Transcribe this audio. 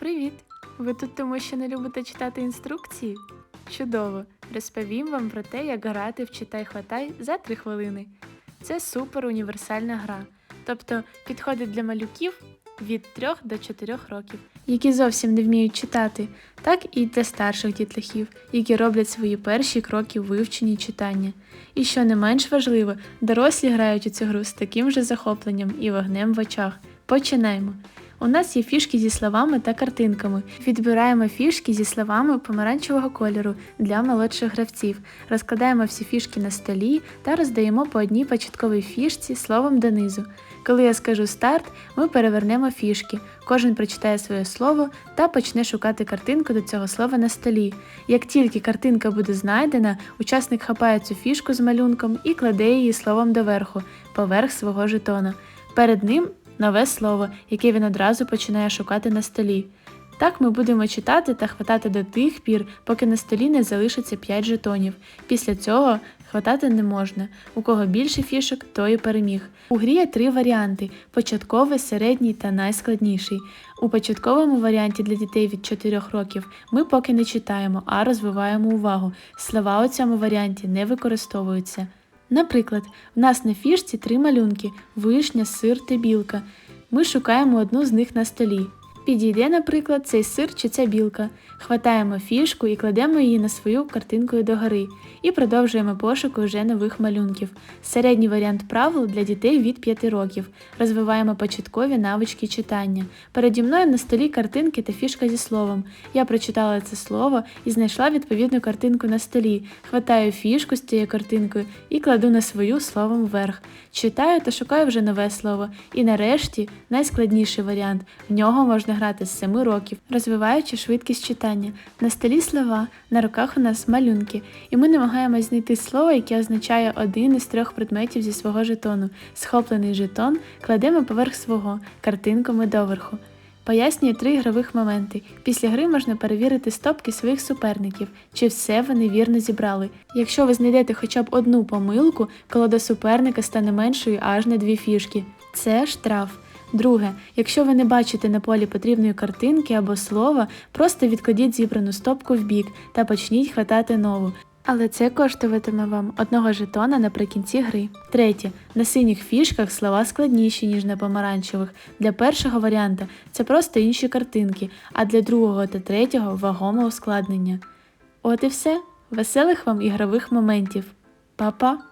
Привіт! Ви тут тому, що не любите читати інструкції? Чудово! Розповім вам про те, як грати в читай хватай за 3 хвилини. Це супер універсальна гра, тобто підходить для малюків від 3 до 4 років, які зовсім не вміють читати, так і для старших дітлахів, які роблять свої перші кроки в вивченні читання. І що не менш важливо, дорослі грають у цю гру з таким же захопленням і вогнем в очах. Починаємо! У нас є фішки зі словами та картинками. Відбираємо фішки зі словами помаранчевого кольору для молодших гравців. Розкладаємо всі фішки на столі та роздаємо по одній початковій фішці словом донизу. Коли я скажу старт, ми перевернемо фішки. Кожен прочитає своє слово та почне шукати картинку до цього слова на столі. Як тільки картинка буде знайдена, учасник хапає цю фішку з малюнком і кладе її словом доверху, поверх свого жетона. Перед ним нове слово, яке він одразу починає шукати на столі. Так ми будемо читати та хватати до тих пір, поки на столі не залишиться 5 жетонів. Після цього хватати не можна. У кого більше фішок, той і переміг. У грі є три варіанти: початковий, середній та найскладніший. У початковому варіанті для дітей від 4 років ми поки не читаємо, а розвиваємо увагу. Слова у цьому варіанті не використовуються. Наприклад, в нас на фішці три малюнки вишня, сир та білка. Ми шукаємо одну з них на столі. Підійде, наприклад, цей сир чи ця білка. Хватаємо фішку і кладемо її на свою картинкою догори. І продовжуємо пошук уже нових малюнків. Середній варіант правил для дітей від 5 років. Розвиваємо початкові навички читання. Переді мною на столі картинки та фішка зі словом. Я прочитала це слово і знайшла відповідну картинку на столі. Хватаю фішку з цією картинкою і кладу на свою словом вверх. Читаю та шукаю вже нове слово. І нарешті найскладніший варіант. В нього можна грати з 7 років, розвиваючи швидкість читання. На столі слова, на руках у нас малюнки, і ми намагаємось знайти слово, яке означає один із трьох предметів зі свого жетону. Схоплений жетон кладемо поверх свого, картинку ми доверху. Пояснюю три ігрових моменти. Після гри можна перевірити стопки своїх суперників, чи все вони вірно зібрали. Якщо ви знайдете хоча б одну помилку, колода суперника стане меншою аж на дві фішки. Це штраф. Друге, якщо ви не бачите на полі потрібної картинки або слова, просто відкладіть зібрану стопку в бік та почніть хватати нову. Але це коштуватиме вам одного жетона наприкінці гри. Третє. На синіх фішках слова складніші, ніж на помаранчевих. Для першого варіанта це просто інші картинки, а для другого та третього вагоме ускладнення. От і все. Веселих вам ігрових моментів. Па-па!